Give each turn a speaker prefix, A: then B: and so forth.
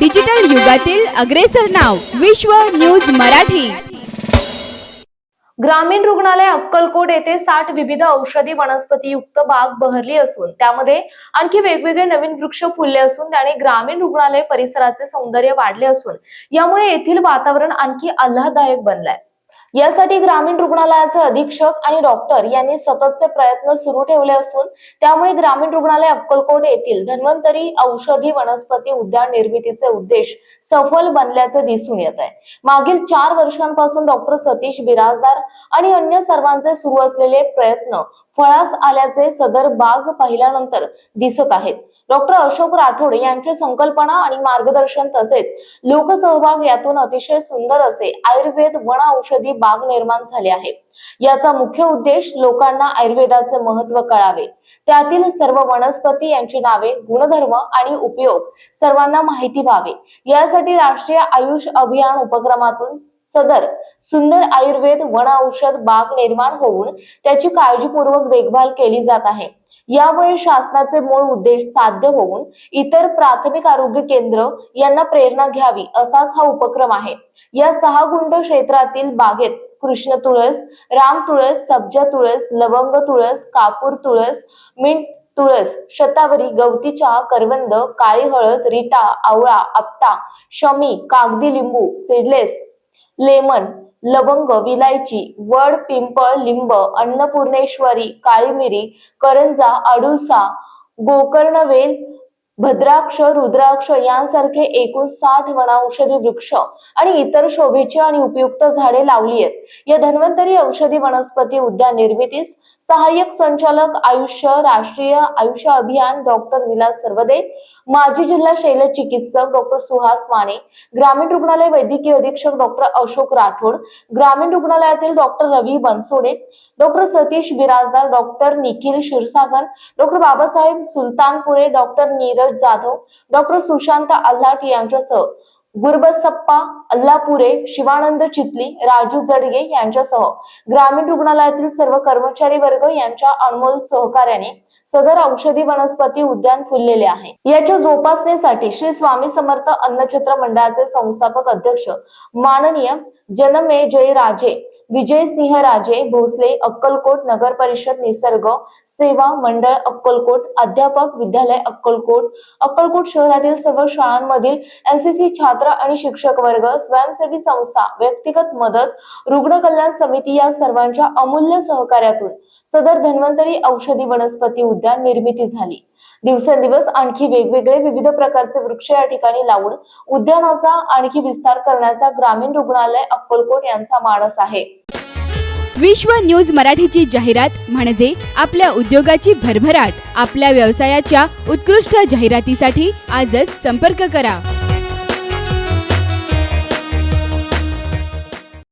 A: Digital युगातील अग्रेसर नाव विश्व न्यूज मराठी.
B: ग्रामीण रुग्णालय अक्कलकोट येथे साठ विविध औषधी वनस्पतीयुक्त बाग बहरली असून त्यामध्ये आणखी वेगवेगळे नवीन वृक्ष फुलले असून त्याने ग्रामीण रुग्णालय परिसराचे सौंदर्य वाढले असून यामुळे येथील वातावरण आणखी आल्हाददायक बनलंय. यासाठी ग्रामीण रुग्णालयाचे अधीक्षक आणि डॉक्टर यांनी सततचे प्रयत्न सुरू ठेवले असून त्यामुळे ग्रामीण रुग्णालय अक्कलकोट येथील धन्वंतरी औषधी वनस्पती उद्यान निर्मितीचे उद्देश सफल बनल्याचे दिसून येत आहे. मागील चार वर्षांपासून डॉक्टर सतीश बिराजदार आणि अन्य सर्वांचे सुरू असलेले प्रयत्न फळास आल्याचे सदर बाग पाहिल्यानंतर दिसत आहेत. डॉक्टर अशोक राठोड यांची संकल्पना आणि मार्गदर्शन तसेच लोकसहभाग यातून अतिशय सुंदर असे आयुर्वेद वन औषधी बाग निर्माण झाले आहे. याचा मुख्य उद्देश लोकांना आयुर्वेदाचे महत्त्व कळावे. त्यातील सर्व वनस्पती यांची नावे गुणधर्म आणि उपयोग सर्वांना माहिती व्हावे. यासाठी राष्ट्रीय आयुष अभियान उपक्रमातून सदर. सुंदर आयुर्वेद वन औषध बाग निर्माण होऊन त्याची काळजीपूर्वक देखभाल केली जात आहे. यामुळे शासनाचे मूळ उद्देश साध्य होऊन इतर प्राथमिक आरोग्य केंद्र यांना प्रेरणा घ्यावी असाच हा उपक्रम आहे. या सहा गुंड क्षेत्रातील बागेत कृष्ण तुळस राम तुळस सब्जा तुळस लवंग तुळस कापूर तुळस मिंट तुळस शतावरी गवती चहा करवंद काळी हळद रिटा आवळा आपटा शमी कागदी लिंबू सिडलेस लेमन लवंग विलायची वड पिंपळ लिंब अन्नपूर्णेश्वरी काळी मिरी करंजा अडुसा गोकर्णवेल भद्राक्ष रुद्राक्ष यांसारखे एकूण साठ वनौषधी वृक्ष आणि इतर शोभेची आणि उपयुक्त झाडे लावली आहेत. या धन्वंतरी औषधी वनस्पती उद्यान निर्मितीस सहाय्यक संचालक आयुष्य राष्ट्रीय आयुष्य अभियान डॉक्टर विलास सर्वदे माजी जिल्हा शैल चिकित्सक डॉक्टर सुहास माने ग्रामीण रुग्णालय वैद्यकीय अधीक्षक डॉक्टर अशोक राठोड ग्रामीण रुग्णालयातील doctor Ravi Bansode doctor Satish Birajdar doctor Nikhil Kshirsagar doctor Babasaheb Sultanpure doctor Neeraj Jadhav doctor Sushant Allat यांच्यासह गुरबसप्पा अल्लापुरे शिवानंद चितली राजू जडगे यांच्यासह ग्रामीण रुग्णालयातील सर्व कर्मचारी वर्ग यांच्या अनमोल सहकार्याने सदर औषधी वनस्पती उद्यान फुललेले आहे. याच्या जोपासनेसाठी श्री स्वामी समर्थ अन्नछत्र मंडळाचे संस्थापक अध्यक्ष माननीय जनमे जय राजे विजय सिंह राजे भोसले अक्कलकोट नगर परिषद निसर्ग सेवा मंडळ अक्कलकोट अध्यापक विद्यालय अक्कलकोट. अक्कलकोट शहरातील सर्व शाळांमधील एनसीसी छात्र आणि शिक्षक वर्ग स्वयंसेवी संस्था व्यक्तिगत मदत रुग्ण कल्याण समिती या सर्वांच्या अमूल्य सहकार्यातून सदर धन्वंतरी औषधी वनस्पती उद्यान निर्मिती झाली. दिवसेंदिवस आणखी वेगवेगळे विविध प्रकारचे वृक्ष या ठिकाणी लावून उद्यानाचा आणखी विस्तार करण्याचा ग्रामीण रुग्णालय अक्कलकोट यांचा मानस आहे.
A: विश्व न्यूज मराठीची जाहिरात म्हणजे आपल्या उद्योगाची भरभराट. आपल्या व्यवसायाच्या उत्कृष्ट जाहिरातीसाठी आजच संपर्क करा.